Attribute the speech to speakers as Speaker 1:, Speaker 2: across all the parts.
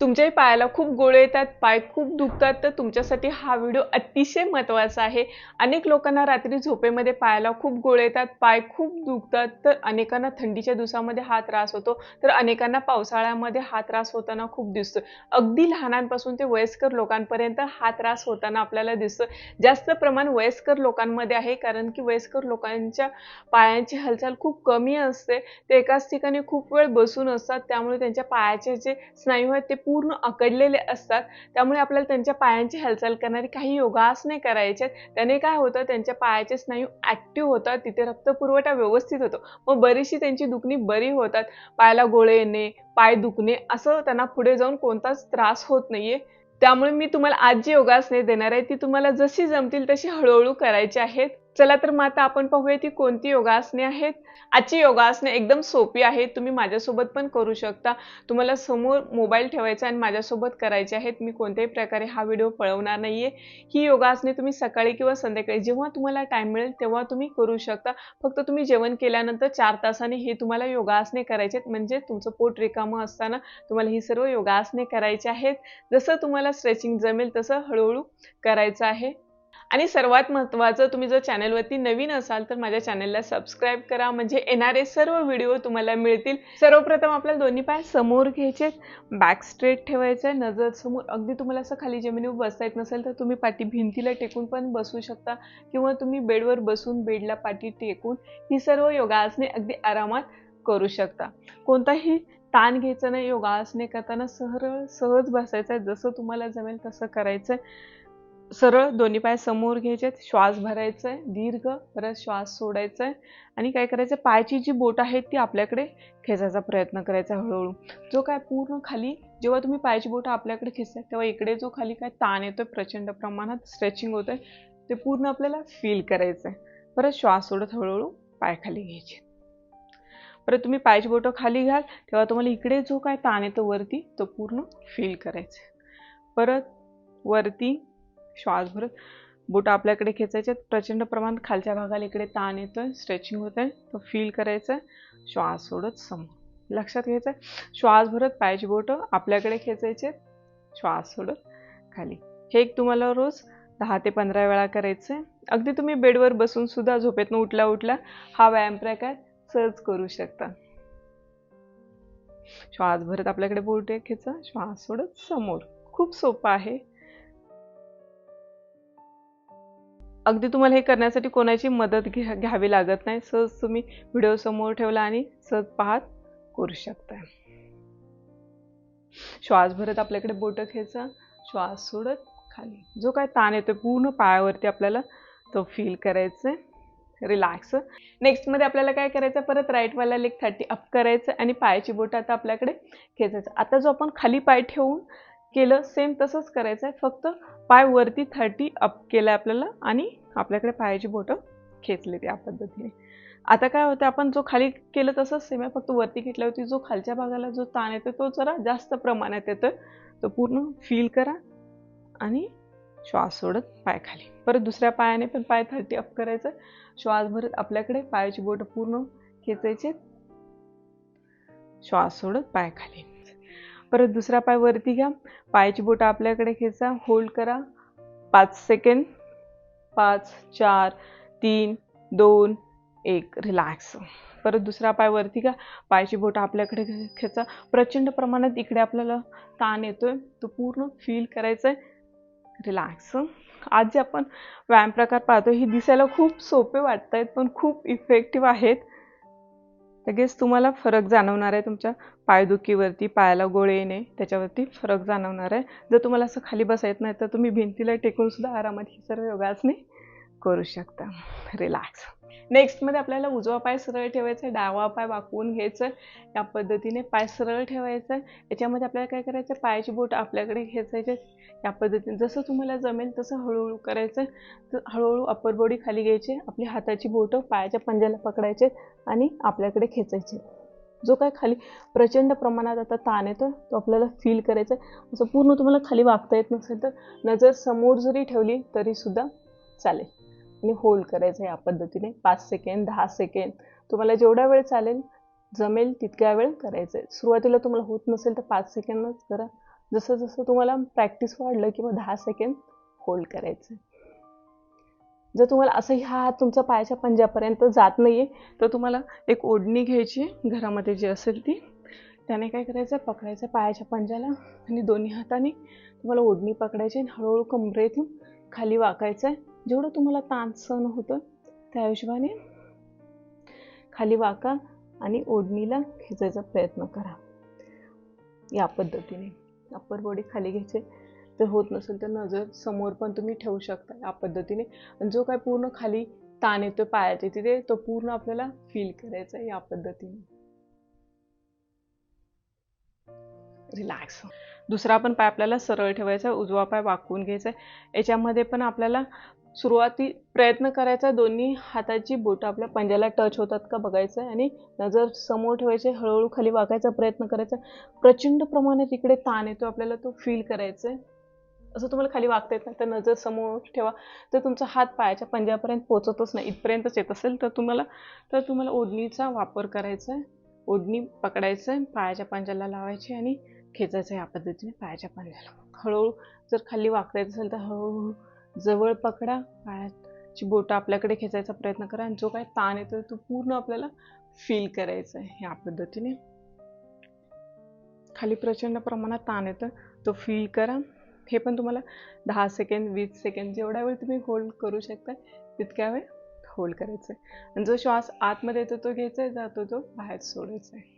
Speaker 1: तुमच्याही पायाला खूप गोळे येतात पाय खूप दुखतात तर तुमच्यासाठी हा व्हिडिओ अतिशय महत्त्वाचा आहे. अनेक लोकांना रात्री झोपेमध्ये पायाला खूप गोळे येतात पाय खूप दुखतात तर अनेकांना थंडीच्या दिवसामध्ये हा त्रास होतो तर अनेकांना पावसाळ्यामध्ये हा त्रास होताना खूप दिसतो. अगदी लहानांपासून ते वयस्कर लोकांपर्यंत हा त्रास होताना आपल्याला दिसतो. जास्त प्रमाण वयस्कर लोकांमध्ये आहे कारण की वयस्कर लोकांच्या पायांची हालचाल खूप कमी असते. ते एकाच ठिकाणी खूप वेळ बसून असतात त्यामुळे त्यांच्या पायाचे जे स्नायू आहेत ते पूर्ण अकडलेले असतात. त्यामुळे आपल्याला त्यांच्या पायांची हालचाल करणारी काही योगासने करायचे आहेत त्याने काय होतं? त्यांच्या पायाचे स्नायू ॲक्टिव्ह होतात. तिथे रक्तपुरवठा व्यवस्थित होतो. मग बरीचशी त्यांची दुखणी बरी होतात. पायाला गोळे येणे पाय दुखणे असं त्यांना पुढे जाऊन कोणताच त्रास होत नाहीये. त्यामुळे मी तुम्हाला आज जी योगासने देणार आहे ती तुम्हाला जशी जमतील तशी हळूहळू करायची आहेत. चला तर मग आता आपण पाहूया ती कोणती योगासने आहेत. आजची योगासने एकदम सोपी आहेत. तुम्ही माझ्यासोबत पण करू शकता. तुम्हाला समोर मोबाईल ठेवायचा आणि माझ्यासोबत करायचे आहेत. मी कोणत्याही प्रकारे हा व्हिडिओ पळवणार नाहीये. ही योगासने तुम्ही सकाळी किंवा संध्याकाळी जेव्हा तुम्हाला टाईम मिळेल तेव्हा तुम्ही करू शकता. फक्त तुम्ही जेवण केल्यानंतर चार तासाने हे तुम्हाला योगासने करायचे आहेत. म्हणजे तुमचं पोट रिकामं असताना तुम्हाला ही सर्व योगासने करायची आहेत. जसं तुम्हाला स्ट्रेचिंग जमेल तसं हळूहळू करायचं आहे. आणि सर्वात महत्त्वाचं तुम्ही जर चॅनलवरती नवीन असाल तर माझ्या चॅनलला सबस्क्राईब करा. म्हणजे येणारे सर्व व्हिडिओ तुम्हाला मिळतील. सर्वप्रथम आपल्याला दोन्ही पाय समोर घ्यायचे बॅक स्ट्रेट ठेवायचं आहे नजर समोर. अगदी तुम्हाला असं खाली जमिनीवर बसता येत नसेल तर तुम्ही पाठी भिंतीला टेकून पण बसू शकता. किंवा तुम्ही बेडवर बसून बेडला पाठी टेकून ही सर्व योगासने अगदी आरामात करू शकता. कोणताही ताण घ्यायचं नाही. योगासने करताना सरळ सहज बसायचं आहे जसं तुम्हाला जमेल तसं करायचं आहे सरळ दोन्ही पाय समोर घ्यायचे श्वास भरायचा आहे दीर्घ परत श्वास सोडायचा आहे आणि काय करायचं पायाची जी बोट आहेत ती आपल्याकडे खेचायचा प्रयत्न करायचा हळूहळू. जो काय पूर्ण खाली जेव्हा तुम्ही पायाची बोट आपल्याकडे खेचता तेव्हा इकडे जो खाली काय ताण येतोय प्रचंड प्रमाणात स्ट्रेचिंग होत आहे ते पूर्ण आपल्याला फील करायचं आहे परत श्वास सोडत हळूहळू पाय खाली घ्यायचे. परत तुम्ही पायाची बोटं खाली घ्याल तेव्हा तुम्हाला इकडे जो काय ताण येतो वरती तो पूर्ण फील करायचा आहे परत वरती श्वास भरत बोट आपल्याकडे खेचायचे प्रचंड प्रमाणात खालच्या भागाला इकडे ताण येतोय स्ट्रेचिंग होत आहे तो फील करायचा श्वास सोडत समोर. लक्षात घ्यायचं श्वास भरत पायाची बोटं आपल्याकडे खेचायचे श्वास सोडत खाली. हे एक तुम्हाला रोज दहा ते पंधरा वेळा करायचं आहे अगदी तुम्ही बेडवर बसून सुद्धा झोपेतनं उठल्या उठल्या हा व्यायाम प्रकार सहज करू शकता. श्वास भरत आपल्याकडे बोट खेचा. श्वास सोडत समोर. खूप सोपं आहे. अगदी तुम्हाला हे करण्यासाठी कोणाची मदत घ्या घ्यावी लागत नाही. सहज तुम्ही व्हिडिओ समोर ठेवला आणि सहज पाहत करू शकता श्वास भरत आपल्याकडे बोट खेचा श्वास सोडत खाली. जो काय ताण येतो पूर्ण पायावरती आपल्याला तो फील करायचा रिलॅक्स नेक्स्टमध्ये आपल्याला काय करायचं? परत राईटवाला लेग थर्टी अप करायचं आणि पायाची बोट आता आपल्याकडे खेचायचं. आता जो आपण खाली पाय ठेवून केलं सेम तसंच करायचं आहे फक्त पाय वरती थर्टी अप केलं आपल्याला आणि आपल्याकडे पायाची बोटं खेचले त्या पद्धतीने. आता काय होतं आपण जो खाली केलं तसंच सेम आहे. फक्त वरती घेतल्यावरती जो खालच्या भागाला जो ताण येतो तो जरा जास्त प्रमाणात येतं तो पूर्ण फील करा आणि श्वास सोडत पाय खाली परत दुसऱ्या पायाने पण पाय थर्टी अप करायचं श्वास भरत आपल्याकडे पायाची बोट पूर्ण खेचायचे श्वास सोडत पाय खाली परत दुसरा पाय वरती घ्या. पायाची बोटं आपल्याकडे खेचा. होल्ड करा. पाच सेकंड पाच चार तीन दोन एक. रिलॅक्स परत दुसरा पाय वरती घ्या. पायाची बोटं आपल्याकडे खेचा. प्रचंड प्रमाणात इकडे आपल्याला ताण येतोय. तो पूर्ण फील करायचा आहे रिलॅक्स आज जे आपण व्यायाम प्रकार पाहतो ही दिसायला खूप सोपे वाटत आहेत पण खूप इफेक्टिव्ह आहेत. लगेच तुम्हाला फरक जाणवणार आहे. तुमच्या पायदुखीवरती पायाला गोळे येणे त्याच्यावरती फरक जाणवणार आहे. जर तुम्हाला असं खाली बसा येत नाही तर तुम्ही भिंतीला टेकून सुद्धा आरामात ही सर्व योगासने करू शकता. रिलॅक्स नेक्स्टमध्ये आपल्याला उजवा पाय सरळ ठेवायचा डावा पाय वाकवून घ्यायचं. या पद्धतीने पाय सरळ ठेवायचा. याच्यामध्ये आपल्याला काय करायचं? पायाची बोट आपल्याकडे खेचायचे. या पद्धतीने जसं तुम्हाला जमेल तसं हळूहळू करायचं. तर हळूहळू अप्पर बॉडी खाली घ्यायची. आपली हाताची बोटं पायाच्या पंजाला पकडायचे आणि आपल्याकडे खेचायचे. जो काय खाली प्रचंड प्रमाणात आता ताण येतो तो आपल्याला फील करायचा. असं पूर्ण तुम्हाला खाली वागता येत नसेल तर नजर समोर जरी ठेवली तरी सुद्धा चालेल. आणि होल्ड करायचं या पद्धतीने. पाच सेकंड दहा सेकंड तुम्हाला जेवढा वेळ चालेल जमेल तितक्या वेळ करायचं आहे सुरुवातीला तुम्हाला होत नसेल तर पाच सेकंडच करा. जसं जसं तुम्हाला प्रॅक्टिस वाढलं किंवा दहा सेकंड होल्ड करायचं जर तुम्हाला असं ह्या हात तुमचा पायाच्या पंजापर्यंत जात नाही आहे तर तुम्हाला एक ओढणी घ्यायची घरामध्ये जी असेल ती त्याने काय करायचं? पकडायचं पायाच्या पंजाला आणि दोन्ही हाताने तुम्हाला ओढणी पकडायची आणि हळूहळू कमरेतून खाली वाकायचं आहे जेवढं तुम्हाला ताण सहन होतं त्या हिशोबाने खाली वाका आणि ओढणीला खेचायचा प्रयत्न करा. या पद्धतीने. अप्पर बॉडी खाली घ्यायचे. तर होत नसेल तर नजर समोर पण तुम्ही ठेवू शकता या पद्धतीने. आणि जो काय पूर्ण खाली ताण येतो पायाचे तिथे तो पूर्ण आपल्याला फील करायचा या पद्धतीने. रिलॅक्स दुसरा पण पाय आपल्याला सरळ ठेवायचा उजवा पाय वाकवून घ्यायचा. आहे याच्यामध्ये पण आपल्याला सुरुवाती प्रयत्न करायचा दोन्ही हाताची बोटं आपल्या पंजाला टच होतात का बघायचं आहे आणि नजर समोर ठेवायचे हळूहळू खाली वाकायचा प्रयत्न करायचा. प्रचंड प्रमाणात इकडे ताण येतो आपल्याला तो फील करायचा. आहे असं तुम्हाला खाली वागता येत नाही तर नजर समोर ठेवा. तर तुमचा हात पायाच्या पंजापर्यंत पोचतच नाही इथपर्यंतच येत असेल तर तुम्हाला तर तुम्हाला ओढणीचा वापर करायचा आहे. ओढणी पकडायचं आहे पायाच्या पंजाला लावायची आणि खेचायचं या पद्धतीने पायाच्या पंजाला. हळूहळू जर खाली वागता येत असेल तर हळूहळू जवळ पकडा. पायाची बोटं आपल्याकडे खेचायचा प्रयत्न करा. आणि जो काय ताण येतो तो पूर्ण आपल्याला फील करायचा आहे या पद्धतीने. खाली प्रचंड प्रमाणात ताण येतं तो फील करा. हे पण तुम्हाला दहा सेकंड वीस सेकंड जेवढा वेळ तुम्ही होल्ड करू शकता तितक्या वेळ होल्ड करायचं आहे आणि जो श्वास आतमध्ये येतो तो घ्यायचा आहे जातो तो बाहेर सोडायचा आहे.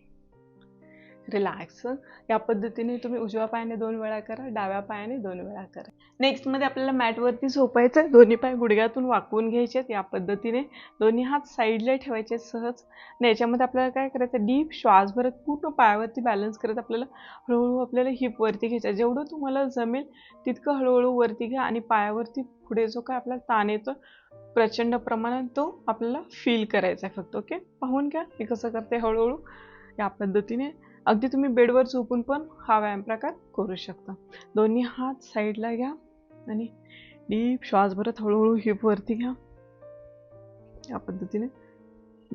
Speaker 1: रिलॅक्स या पद्धतीने तुम्ही उजव्या पायाने दोन वेळा करा डाव्या पायाने दोन वेळा करा. नेक्स्टमध्ये आपल्याला मॅटवरती झोपायचं आहे दोन्ही पाय गुडघ्यातून वाकवून घ्यायचे आहेत या पद्धतीने. दोन्ही हात साईडला ठेवायचे सहज. आणि याच्यामध्ये आपल्याला काय करायचं डीप श्वास भरत पूर्ण पायावरती बॅलन्स करत आपल्याला हळूहळू आपल्याला हिपवरती घ्यायचं जेवढं तुम्हाला जमेल तितकं हळूहळू वरती घ्या आणि पायावरती पुढे जो काय आपल्याला ताण येतो प्रचंड प्रमाणात तो आपल्याला फील करायचा आहे फक्त ओके पाहून घ्या मी कसं करते हळूहळू. या पद्धतीने अगदी तुम्ही बेडवर झोपून पण हा व्यायाम प्रकार करू शकता. दोन्ही हात साईडला घ्या आणि डीप श्वास भरत हळूहळू हिप वरती घ्या. या पद्धतीने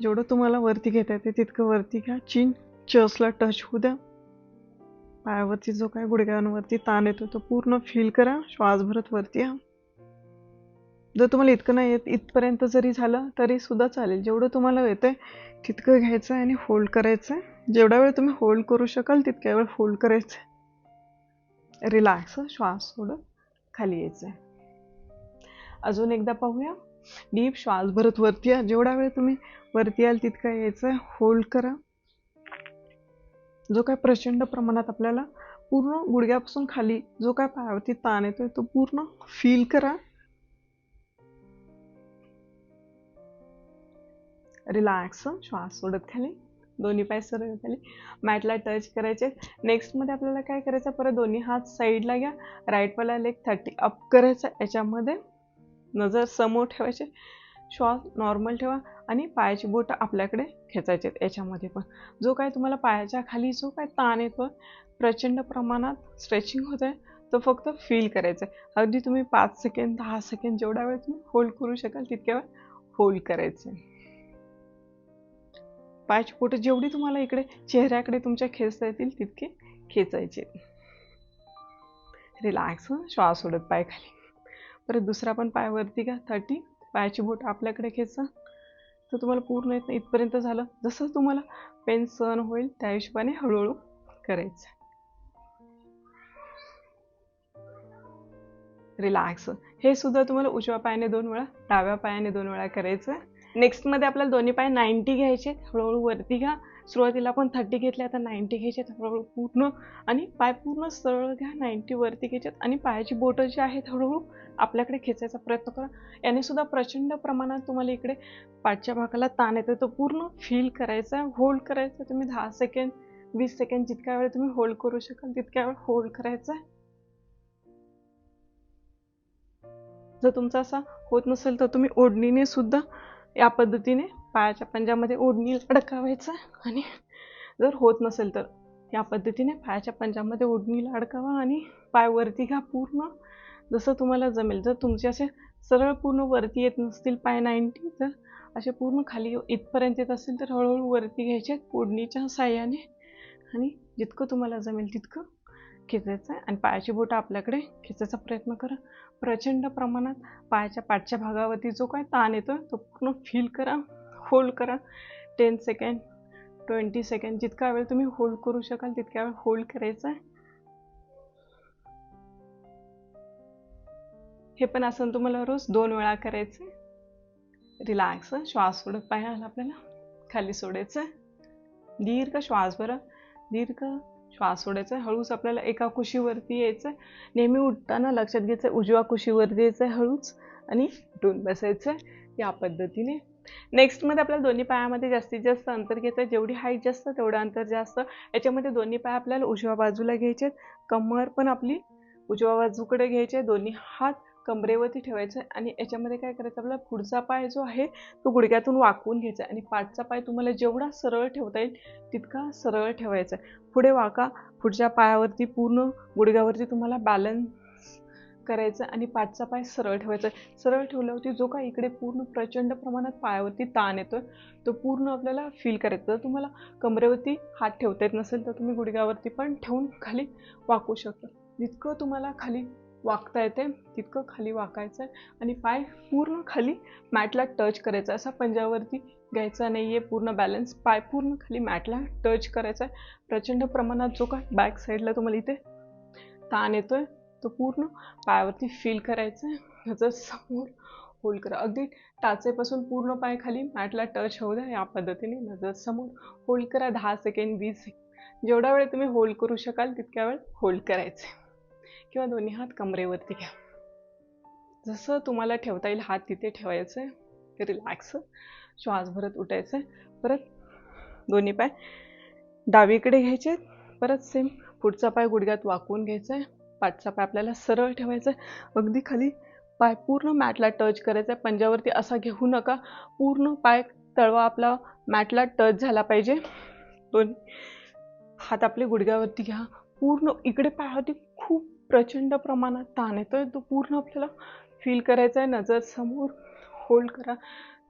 Speaker 1: जेवढं तुम्हाला वरती घेता येते तितकं वरती घ्या. चीन चसला टच होऊ द्या. पायावरती जो काय गुडघ्यांवरती ताण येतो तो पूर्ण फील करा. श्वास भरत वरती या. जर तुम्हाला इतकं नाही येत इथपर्यंत जरी झालं तरी सुद्धा चालेल. जेवढं तुम्हाला येतंय तितकं घ्यायचं आहे आणि होल्ड करायचं आहे. जेवढा वेळ तुम्ही होल्ड करू शकाल तितक्या वेळ होल्ड करायचं रिलॅक्स श्वास सोडत खाली यायचं आहे अजून एकदा पाहूया. डीप श्वास भरत वरती या. जेवढा वेळ तुम्ही वरती याल तितकं यायचं आहे होल्ड करा. जो काय प्रचंड प्रमाणात आपल्याला पूर्ण गुडघ्यापासून खाली जो काय पायावरती ताण येतोय तो पूर्ण फील करा. रिलॅक्स श्वास सोडत खाली. दोन्ही पाय सरळ खाली मॅटला टच करायचे. नेक्स्टमध्ये आपल्याला काय करायचं? परत दोन्ही हात साईडला घ्या. राईटवाला लेग थर्टी अप करायचा. याच्यामध्ये नजर समोर ठेवायचे. श्वास नॉर्मल ठेवा. आणि पायाची बोटं आपल्याकडे खेचायचे. याच्यामध्ये पण. जो काय तुम्हाला पायाच्या खाली जो काय ताण येतो प्रचंड प्रमाणात स्ट्रेचिंग होत आहे तो फक्त फील करायचा आहे अगदी तुम्ही पाच सेकंड दहा सेकंड जेवढा वेळ तुम्ही होल्ड करू शकाल तितक्या वेळ होल्ड करायचं आहे पायाची पोटं जेवढी तुम्हाला इकडे चेहऱ्याकडे तुमच्या खेचता येतील तितके खेचायचे. रिलॅक्स हो, श्वास सोडत पाय खाली. परत दुसरा पण पाय वरती घ्या थर्टी पायाची बोट आपल्याकडे खेचा. तर तुम्हाला पूर्ण येत नाही इथपर्यंत झालं. जसं तुम्हाला पेन सहन होईल त्या हिशोबाने हळूहळू करायचं. रिलॅक्स हे सुद्धा तुम्हाला उजव्या पायाने दोन वेळा डाव्या पायाने दोन वेळा करायचं. नेक्स्टमध्ये आपल्याला दोन्ही पाय नाईन्टी घ्यायचे. हळूहळू वरती घ्या. सुरुवातीला आपण थर्टी घेतल्या आता नाईन्टी घ्यायचे. हळूहळू पूर्ण आणि पाय पूर्ण सरळ घ्या. नाईन्टी वरती घ्यायच्यात आणि पायाची बोटं जी आहेत हळूहळू आपल्याकडे खेचायचा प्रयत्न करा. याने सुद्धा प्रचंड प्रमाणात तुम्हाला इकडे पाठच्या भागाला ताण येतो तो पूर्ण फील करायचा होल्ड करायचा. तुम्ही दहा सेकंड वीस सेकंड जितक्या वेळ तुम्ही होल्ड करू शकाल तितक्या वेळ होल्ड करायचा. जर तुमचा असा होत नसेल तर तुम्ही ओढणीने सुद्धा या पद्धतीने पायाच्या पंजामध्ये ओढणी अडकावायचं आणि जर होत नसेल तर या पद्धतीने पायाच्या पंजामध्ये ओढणीला अडकावा आणि पाय वरती घ्या पूर्ण. जसं तुम्हाला जमेल. जर तुमचे असे सरळ पूर्ण वरती येत नसतील पाय नाईन्टी तर असे पूर्ण खाली इथपर्यंत येत असतील तर हळूहळू वरती घ्यायचे ओढणीच्या साह्याने. आणि जितकं तुम्हाला जमेल तितकं खेचायचं आहे आणि पायाची बोटं आपल्याकडे खेचायचा प्रयत्न करा. प्रचंड प्रमाणात पायाच्या पाठच्या भागावरती जो काय ताण येतो तो पूर्ण फील करा होल्ड करा. टेन सेकंड ट्वेंटी सेकंड जितका वेळ तुम्ही होल्ड करू शकाल तितक्या वेळ होल्ड करायचं आहे. हे पण आसन तुम्हाला रोज दोन वेळा करायचं रिलॅक्स श्वास सोडत पायाला आपल्याला. खाली सोडायचं दीर्घ श्वास बरं. दीर्घ श्वास सोडायचा हळूच आपल्याला एका कुशीवरती यायचं नेहमी उठताना लक्षात घ्यायचं आहे उजव्या कुशीवरती यायचं हळूच आणि उठून बसायचं या पद्धतीने. नेक्स्टमध्ये आपल्याला दोन्ही पायामध्ये जास्तीत जास्त अंतर घ्यायचं जेवढी हाईट जास्त तेवढं अंतर जास्त. याच्यामध्ये दोन्ही पाय आपल्याला उजव्या बाजूला घ्यायचे कमर पण आपली उजव्या बाजूकडे घ्यायचे दोन्ही हात कमरेवरती ठेवायचं आणि याच्यामध्ये काय करायचं आपला पुढचा पाय जो आहे तो गुडघ्यातून वाकवून घ्यायचा आणि पाठचा पाय तुम्हाला जेवढा सरळ ठेवता येईल तितका सरळ ठेवायचा आहे. पुढे वाका पुढच्या पायावरती पूर्ण गुडघ्यावरती तुम्हाला बॅलन्स करायचं आणि पाठचा पाय सरळ ठेवायचा सरळ ठेवल्यावरती जो काय इकडे पूर्ण प्रचंड प्रमाणात पायावरती ताण येतो तो पूर्ण आपल्याला फील करायचा. जर तुम्हाला कमरेवरती हात ठेवता येत नसेल तर तुम्ही गुडघ्यावरती पण ठेवून खाली वाकू शकता. जितकं तुम्हाला खाली वाकता येते तितकं खाली वाकायचं आहे आणि पाय पूर्ण खाली मॅटला टच करायचा असा पंजावरती घ्यायचा नाही आहे पूर्ण बॅलन्स पाय पूर्ण खाली मॅटला टच करायचा आहे प्रचंड प्रमाणात जो काय बॅक साईडला तुम्हाला इथे ताण येतो आहे तो पूर्ण पायावरती फील करायचा आहे ह्याचं समोर होल्ड करा. अगदी टाचेपासून पूर्ण पाय खाली मॅटला टच होऊ द्या या पद्धतीने. नजर समोर होल्ड करा दहा सेकंड वीस सेकंड जेवढा वेळ तुम्ही होल्ड करू शकाल तितक्या वेळ होल्ड करायचे किंवा दोन्ही हात कमरेवरती घ्या जसं तुम्हाला ठेवता येईल हात तिथे ठेवायचं आहे रिलॅक्स श्वास भरत उठायचं. आहे परत दोन्ही पाय डावीकडे घ्यायचे. परत सेम पुढचा पाय गुडघ्यात वाकवून घ्यायचा. आहे पाठचा पाय आपल्याला सरळ ठेवायचा. आहे अगदी खाली पाय पूर्ण मॅटला टच करायचा. आहे पंजावरती असा घेऊ नका. पूर्ण पाय तळवा आपला मॅटला टच झाला पाहिजे. दोन हात आपले गुडघ्यावरती घ्या. पूर्ण इकडे पायावरती प्रचंड प्रमाणात ताण येतोय. तो पूर्ण आपल्याला फील करायचा आहे नजर समोर होल्ड करा.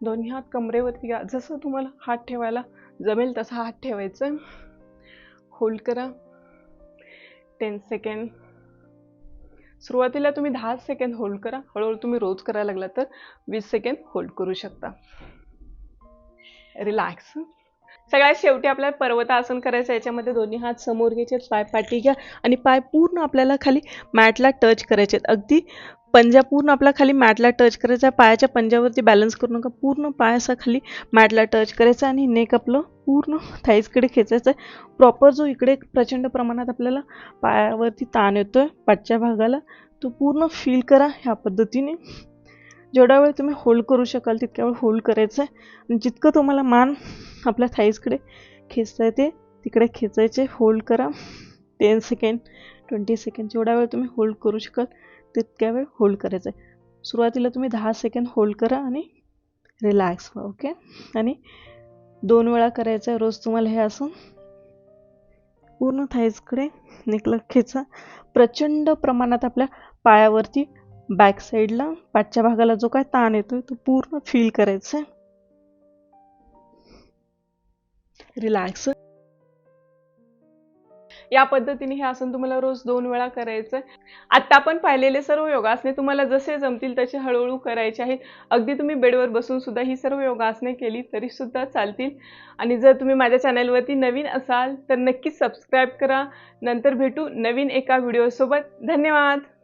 Speaker 1: दोन्ही हात कमरेवरती घ्या. जसं तुम्हाला हात ठेवायला जमेल तसा हात ठेवायचा आहे होल्ड करा. टेन सेकंड सुरुवातीला तुम्ही दहा सेकंड होल्ड करा. हळूहळू तुम्ही रोज करायला लागला तर वीस सेकंड होल्ड करू शकता. रिलॅक्स सगळ्यात शेवटी आपल्याला पर्वतासन करायचं याच्यामध्ये दोन्ही हात समोर घ्यायचे पाय पाठी घ्या आणि पाय पूर्ण आपल्याला खाली मॅटला टच करायचे. अगदी पंजा पूर्ण आपला खाली मॅटला टच करायचा आहे पायाच्या पंजावरती बॅलन्स करू नका पूर्ण पाय असा खाली मॅटला टच करायचा आणि नेक आपलं पूर्ण थाईजकडे खेचायचं. आहे प्रॉपर जो इकडे प्रचंड प्रमाणात आपल्याला पायावरती ताण येतो आहे पाठच्या भागाला तो पूर्ण फील करा ह्या पद्धतीने. जेवढा वेळ तुम्ही होल्ड करू शकाल तितक्या वेळ होल्ड करायचं आहे आणि जितकं तुम्हाला मान आपल्या थाईजकडे खेचता येते तिकडे खेचायचे होल्ड करा. टेन सेकंड ट्वेंटी सेकंड जेवढा वेळ तुम्ही होल्ड करू शकाल तितक्या वेळ होल्ड करायचं आहे सुरुवातीला तुम्ही दहा सेकंड होल्ड करा आणि रिलॅक्स व्हा ओके आणि दोन वेळा करायचं आहे रोज तुम्हाला हे असून पूर्ण थाईजकडे निकलं खेचा. प्रचंड प्रमाणात आपल्या पायावरती बॅक साईडला पाठच्या भागाला जो काय ताण येतोय तो पूर्ण फील करायचा आहे. रिलॅक्स या पद्धतीने हे आसन तुम्हाला रोज दोन वेळा करायचं आहे आत्ता आपण पाहिलेले सर्व योगासने तुम्हाला जसे जमतील तसे हळूहळू करायचे आहेत. अगदी तुम्ही बेडवर बसून सुद्धा ही सर्व योगासने केली तरी सुद्धा चालतील. आणि जर तुम्ही माझ्या चॅनलवरती नवीन असाल तर नक्कीच सबस्क्राईब करा. नंतर भेटू नवीन एका व्हिडिओसोबत धन्यवाद!